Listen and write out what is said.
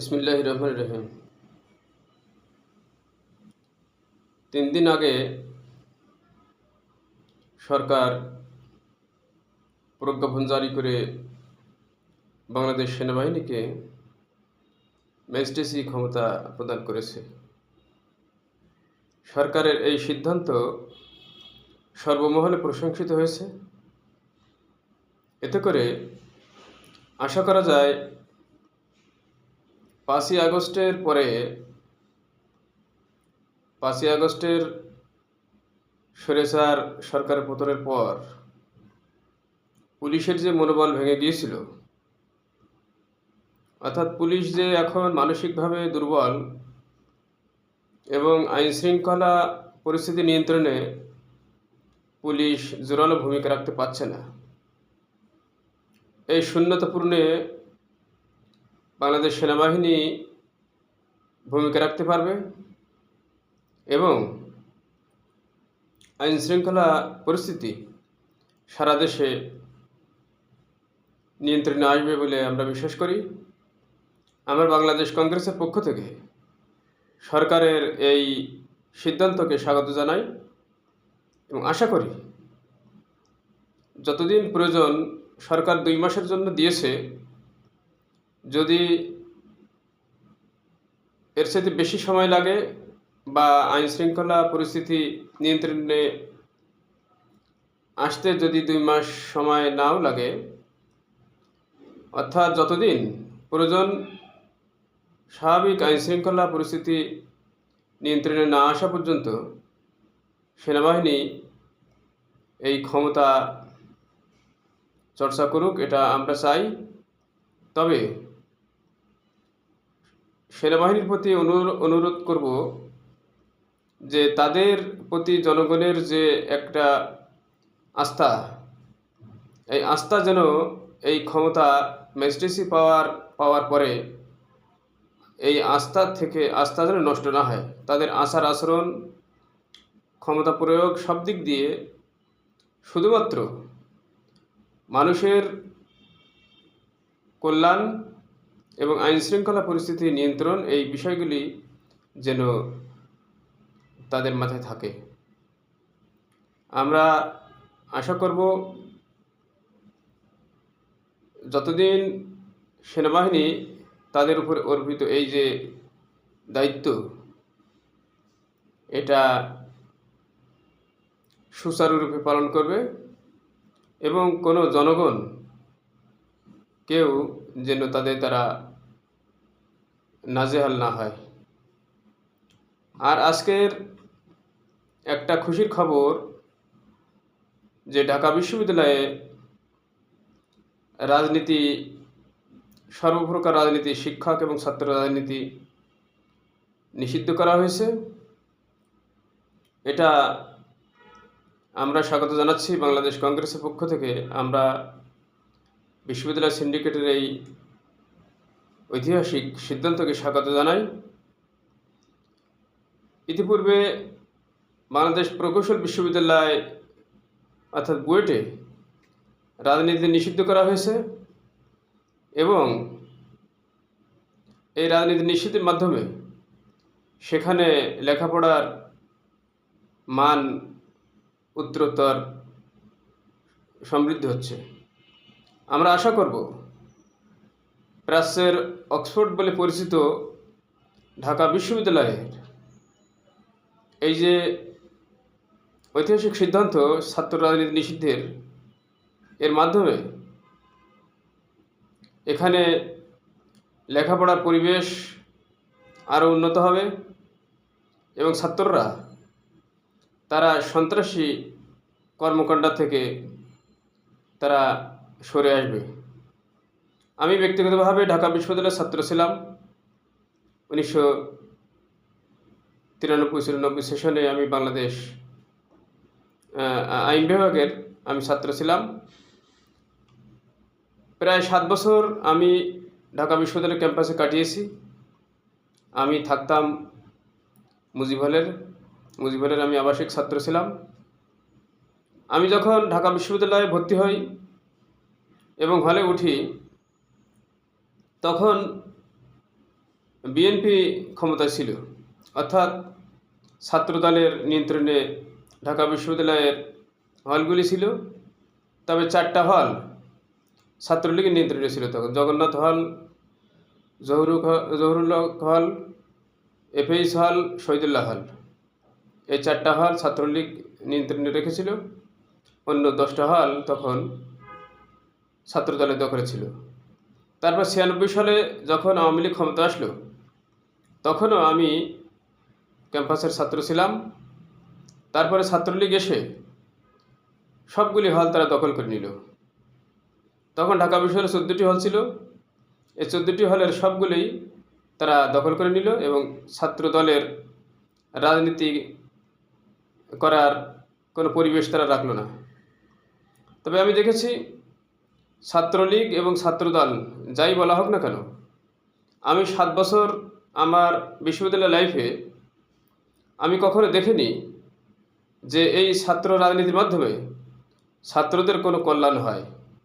বিসমিল্লাহ রহমান রহিম। তিন দিন আগে সরকার প্রজ্ঞাপন জারি করে বাংলাদেশ সেনাবাহিনীকে ম্যাজিস্ট্রেসি ক্ষমতা প্রদান করেছে। সরকারের এই সিদ্ধান্ত সর্বমহলে প্রশংসিত হয়েছে। এতে করে আশা করা যায় পাঁচই আগস্টের পরে, পাঁচই আগস্টের সরেসার সরকারের পতনের পর পুলিশের যে মনোবল ভেঙে গিয়েছিল, অর্থাৎ পুলিশ যে এখন মানসিকভাবে দুর্বল এবং আইন শৃঙ্খলা পরিস্থিতি নিয়ন্ত্রণে পুলিশ জোরালো ভূমিকা রাখতে পারছে না। এই শূন্যতা পূরণে বাংলাদেশ সেনাবাহিনী ভূমিকা রাখতে পারবে এবং আইন শৃঙ্খলা পরিস্থিতি সারা দেশে নিয়ন্ত্রণে আসবে বলে আমরা বিশ্বাস করি। আমরা বাংলাদেশ কংগ্রেসের পক্ষ থেকে সরকারের এই সিদ্ধান্তকে স্বাগত জানাই এবং আশা করি যতদিন প্রয়োজন সরকার দুই মাসের জন্য দিয়েছে যদি এর সাথে বেশি সময় লাগে বা আইন শৃঙ্খলা পরিস্থিতি নিয়ন্ত্রণে আসতে যদি দুই মাস সময় নাও লাগে, অর্থাৎ যতদিন প্রয়োজন স্বাভাবিক আইন শৃঙ্খলা পরিস্থিতি নিয়ন্ত্রণে না আসা পর্যন্ত সেনাবাহিনী এই ক্ষমতা চর্চা করুক, এটা আমরা চাই। তবে সেনাবাহিনীর প্রতি অনুরো- অনুরোধ করব যে তাদের প্রতি জনগণের যে একটা আস্থা, এই আস্থা যেন এই ক্ষমতা ম্যাজিস্ট্রেসি পাওয়ার পাওয়ার পরে এই আস্থা থেকে, আস্থা যেন নষ্ট না হয়। তাদের আচার আচরণ, ক্ষমতা প্রয়োগ সব দিক দিয়ে শুধুমাত্র মানুষের কল্যাণ এবং আইন শৃঙ্খলা পরিস্থিতি নিয়ন্ত্রণ এই বিষয়গুলি যেন তাদের মাথায় থাকে। আমরা আশা করব যতদিন সেনাবাহিনী তাদের উপর অর্পিত এই যে দায়িত্ব, এটা সুচারুরূপে পালন করবে এবং কোনো জনগণ কেউ যেন তাদের দ্বারা নাজেহাল না হয়। আর আজকের একটা খুশির খবর, যে ঢাকা বিশ্ববিদ্যালয়ে রাজনীতি, সর্বপ্রকার রাজনীতি, শিক্ষক এবং ছাত্র রাজনীতি নিষিদ্ধ করা হয়েছে। এটা আমরা স্বাগত জানাচ্ছি বাংলাদেশ কংগ্রেসের পক্ষ থেকে। আমরা বিশ্ববিদ্যালয় সিন্ডিকেটের এই ঐতিহাসিক সিদ্ধান্তকে স্বাগত জানাই। ইতিপূর্বে বাংলাদেশ প্রকৌশল বিশ্ববিদ্যালয় অর্থাৎ বুয়েটে রাজনীতি নিষিদ্ধ করা হয়েছে এবং এই রাজনীতি নিষিদ্ধের মাধ্যমে সেখানে লেখাপড়ার মান, উত্তরোত্তর সমৃদ্ধ হচ্ছে। আমরা আশা করব প্রাচ্যের অক্সফোর্ড বলে পরিচিত ঢাকা বিশ্ববিদ্যালয়ের এই যে ঐতিহাসিক সিদ্ধান্ত ছাত্র রাজনীতি নিষিদ্ধের, এর মাধ্যমে এখানে লেখাপড়ার পরিবেশ আরও উন্নত হবে এবং ছাত্ররা তারা সন্ত্রাসী কর্মকাণ্ড থেকে তারা সরে আসবে। আমি ব্যক্তিগতভাবে ঢাকা বিশ্ববিদ্যালয়ের ছাত্র ছিলাম। উনিশশো তিরানব্বই, চুরানব্বই সেশনে আমি বাংলাদেশ আইন বিভাগের আমি ছাত্র ছিলাম। প্রায় সাত বছর আমি ঢাকা বিশ্ববিদ্যালয় ক্যাম্পাসে কাটিয়েছি। আমি থাকতাম মুজিব হলের মুজিব হলের আমি আবাসিক ছাত্র ছিলাম। আমি যখন ঢাকা বিশ্ববিদ্যালয়ে ভর্তি হই এবং হলে উঠি তখন বিএনপি ক্ষমতায় ছিল। অর্থাৎ ছাত্রদলের নিয়ন্ত্রণে ঢাকা বিশ্ববিদ্যালয়ের হলগুলি ছিল, তবে চারটা হল ছাত্রলীগের নিয়ন্ত্রণে ছিল তখন। জগন্নাথ হল জহুরু হল, এফএইচ হল, শহীদুল্লাহ হল। এই চারটা হল ছাত্রলীগ নিয়ন্ত্রণে রেখেছিল। অন্য দশটা হল তখন ছাত্রদলের দখলে ছিল। তারপর ছিয়ানব্বই সালে যখন আওয়ামী লীগ ক্ষমতা আসলো, তখনও আমি ক্যাম্পাসের ছাত্র ছিলাম। তারপরে ছাত্রলীগ এসে সবগুলি হল তারা দখল করে নিল। তখন ঢাকা বিশ্ববিদ্যালয়ে চোদ্দোটি হল ছিল। এই চোদ্দোটি হলের সবগুলোই তারা দখল করে নিল এবং ছাত্র দলের রাজনীতি করার কোনো পরিবেশ তারা রাখল না। তবে আমি দেখেছি ছাত্রলীগ এবং ছাত্রদল, যাই বলা হোক না কেন, আমি সাত বছর আমার বিশ্ববিদ্যালয় লাইফে আমি কখনো দেখিনি যে এই ছাত্র রাজনীতির মাধ্যমে ছাত্রদের কোনো কল্যাণ হয়।